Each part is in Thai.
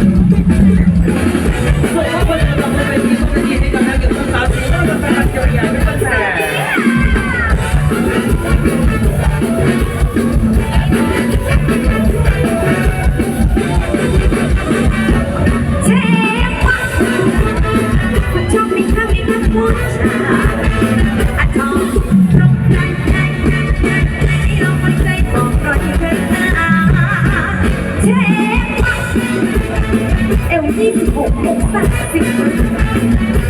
Thank you. หกหกสามสิบ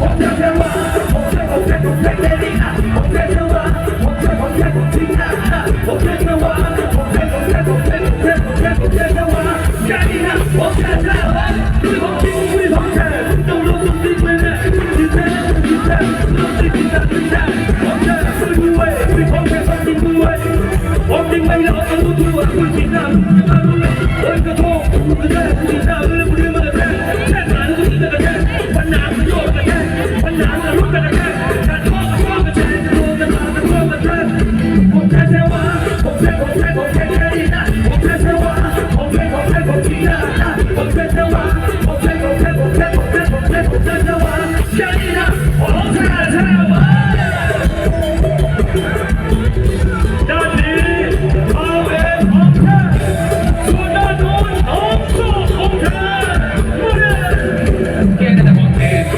Thank you.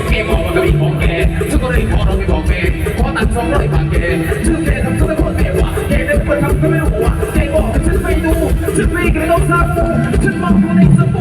เกมบอกมันก็มีของแกฉันก็เลยขอเรามีของแกมขอตัดสองร้อยบาทแกชื่อเกมทำฉันไม่พอแกว่ะแกได้เป็นคนทำก็ไม่หัวเกมบอกฉันไม่ดูฉันไม่กระโดดซาบูฉันมองอยู่ในสปู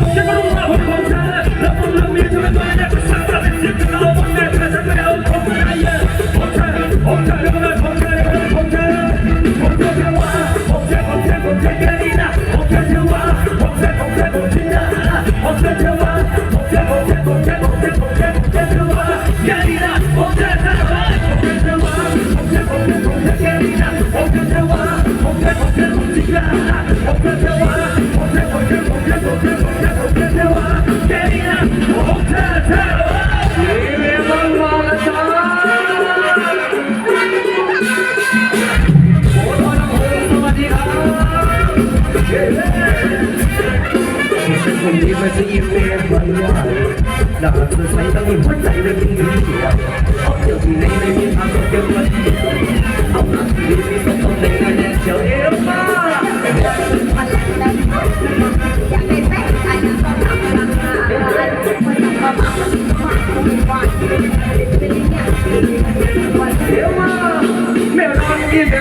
หลับเธอใส่ต้องหิ้มหัวใจเลยทิ้งทิ้งเดียะเอาเดี๋ยวที่ไหนไม่มีทางเดียวกันเดียวเอาหนักดีที่สุดต้งเป็นงานแน่เชียวเอลมาเดี๋ยวมาแม่นอนกเ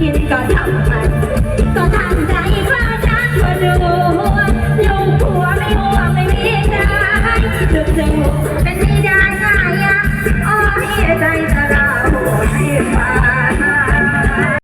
กินก็ทำมัก็ทำใจเพราะรักดูลูกผัวไม่ห่วงไม่มีใครลูกจเป็นไม่ได้งอะโอ้ยใจใจ